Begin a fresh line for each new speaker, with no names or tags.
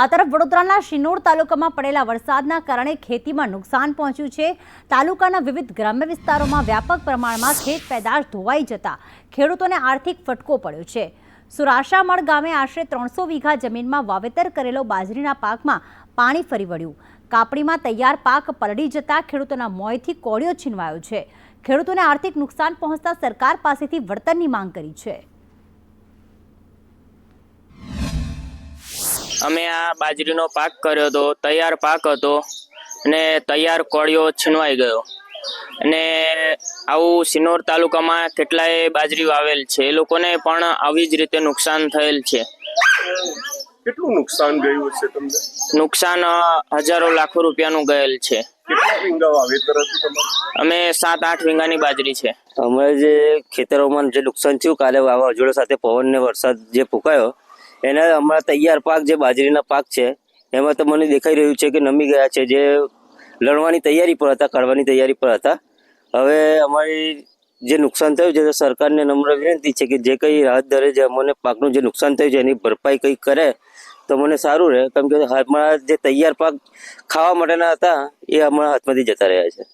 આ તરફ વડોદરાના શિનોર તાલુકામાં પડેલા વરસાદના કારણે ખેતીમાં નુકસાન પહોંચ્યું છે. તાલુકાના વિવિધ ગ્રામ્ય વિસ્તારોમાં વ્યાપક પ્રમાણમાં ખેત પેદાશ ધોવાઈ જતા ખેડૂતોને આર્થિક ફટકો પડ્યો છે. સુરાશામણ ગામે આશરે ત્રણસો વીઘા જમીનમાં વાવેતર કરેલો બાજરીના પાકમાં પાણી ફરી વળ્યું. કાપણીમાં તૈયાર પાક પલળી જતા ખેડૂતોના મોંથી કોળિયો છીનવાયો છે. ખેડૂતોને આર્થિક નુકસાન પહોંચતા સરકાર પાસેથી વળતરની માંગ કરી છે.
અમે આ બાજરીનો પાક કર્યો હતો તૈયાર પાક હતો અને તૈયાર કોળિયો છીનવાઈ ગયો. અને આવું સિનોર તાલુકામાં કેટલાય બાજરી વાવેલ છે એ લોકોને પણ આવી જ રીતે નુકસાન થયેલ છે.
કેટલું નુકસાન ગયું છે તમને?
નુકસાન હજારો લાખો રૂપિયાનું ગયેલ છે.
કેટલા વીંગા વાવેતર હતું તમારું?
અમે સાત આઠ વીંગાની બાજરી છે.
અમારે જે ખેતરોમાં જે નુકસાન થયું કાલે વાવાઝોડા સાથે પવન ને વરસાદ જે ફૂંકાયો એના અમારા તૈયાર પાક જે બાજરીના પાક છે, એમાં તો મને દેખાઈ રહ્યું છે કે નમી ગયા છે. જે લણવાની તૈયારી પર હતા, કાઢવાની તૈયારી પર હતા. હવે અમારી જે નુકસાન થયું છે, તો સરકારને નમ્ર વિનંતી છે કે જે કંઈ રાહત દરે જે અમને પાકનું જે નુકસાન થયું છે, એની ભરપાઈ કંઈ કરે, તો મને સારું રહે. કેમ કે અમારા જે તૈયાર પાક ખાવા માટેના હતા, એ હમણાં હાથમાંથી જતા રહ્યા છે.